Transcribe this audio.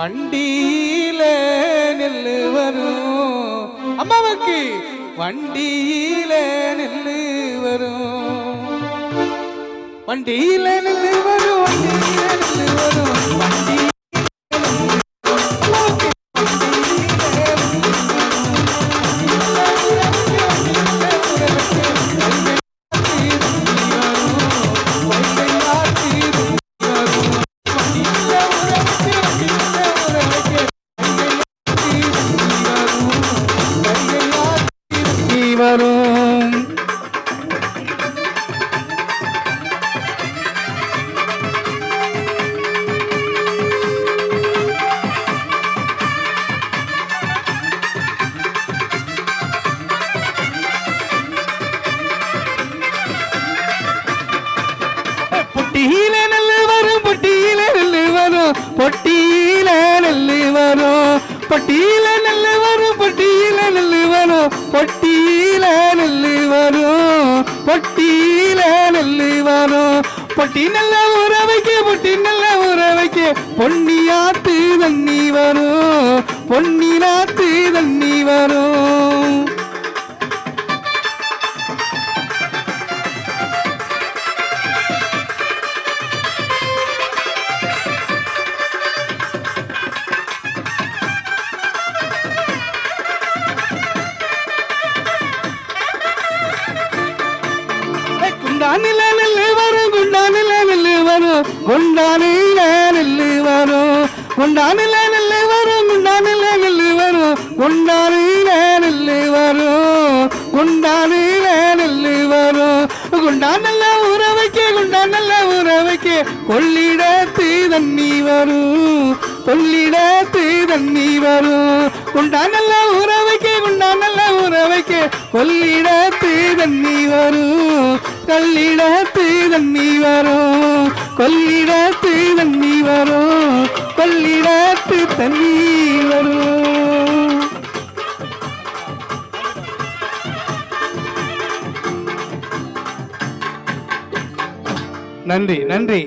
வண்டியில நெல்லு வரும் அம்மாவுக்கு வண்டியில நெல்லு வரும் வண்டியில நெல்லு பொட்டியில நெல்லு வரும் பொட்டியில நெல்லு வரும் பொட்டியில நெல்லு வரும். பொட்டியில நெல்லு வரும் பொட்டியில நெல்லு வரும் பொட்டியில நெல்லு வரும். பொட்டியில நெல்லு வரும். பொட்டி நல்ல உறவைக்கு பொட்டி நல்ல உறவைக்கு பொன்னியாத்து தண்ணி வரும். பொன்னினாத்து தண்ணி வரும். குண்டானில நெல்லு வரும் குண்டானில நெல்லு வரும் குண்டானில நெல்லு வரும் குண்டானில நெல்லு வரும் குண்டானில நெல்லு வரும் குண்டானில நெல்லு வரும் குண்டானில நெல்லு வரும் குண்டா நல்ல உறவைக்கு குண்டா நல்ல உறவைக்கு கொள்ளிடத்து தண்ணி வரும் கொள்ளிடத்து தண்ணி வரும் குண்டா நல்ல உறவைக்கு குண்டா நல்ல உறவைக்கு கொள்ளிடத்து தண்ணி வரும் கல்லிடத்து தண்ணி வரும் கொள்ளிடத்து தண்ணி வரும் கொள்ளிடத்து தண்ணி வரும் நன்றி நன்றி.